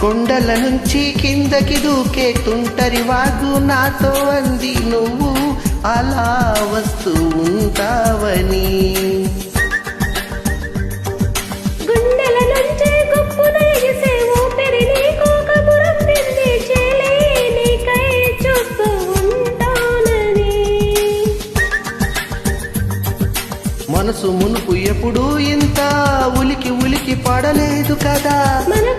కొండల నుంచి కిందకి దూకే తుంటరి వాగు నాతో అంది నువ్వు అలా వస్తూ ఉంటావని. మనసు మునుపు ఎప్పుడు ఇంత ఉలికి ఉలికి పడలేదు కదా. మనకు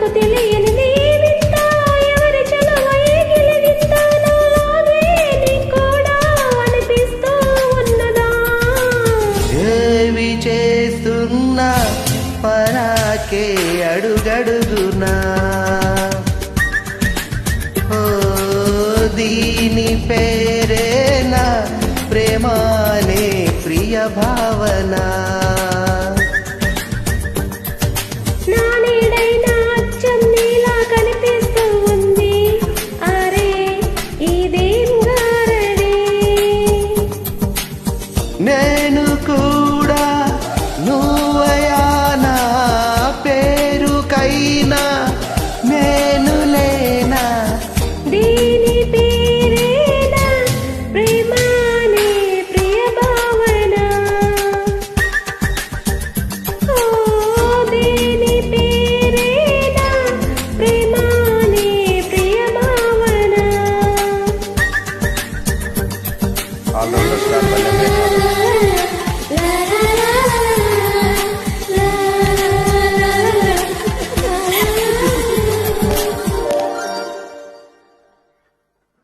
చేస్తున్నా పరాకే అడుగడుగునా. ఓ దీని పేరేనా? ప్రేమానే ప్రియ భావనా? alunos da cidade